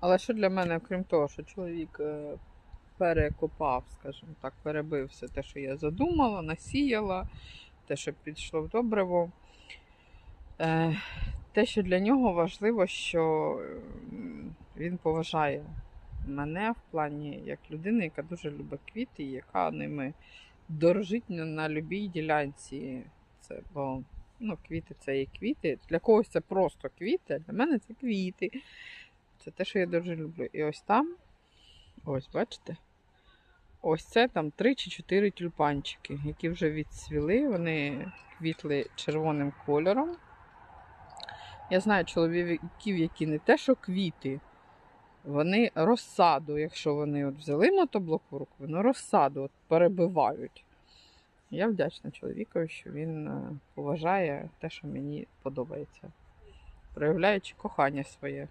Але що для мене, крім того, що чоловік е, перекопав, скажімо так, перебив все те, що я задумала, насіяла, те, що підійшло в добриво. Е, Те, що для нього важливо, що він поважає мене в плані як людини, яка дуже любить квіти, яка ними дорожить на любій ділянці. Це, бо ну, квіти це є квіти. Для когось це просто квіти, а для мене це квіти. Це те, що я дуже люблю. І ось там, ось бачите, ось це там три чи чотири тюльпанчики, які вже відцвіли, вони квітли червоним кольором. Я знаю чоловіків, які не те, що квіти, вони розсаду, якщо вони от взяли мотоблок в руку, вони розсаду от перебивають. Я вдячна чоловікові, що він е, поважає те, що мені подобається, проявляючи кохання своє.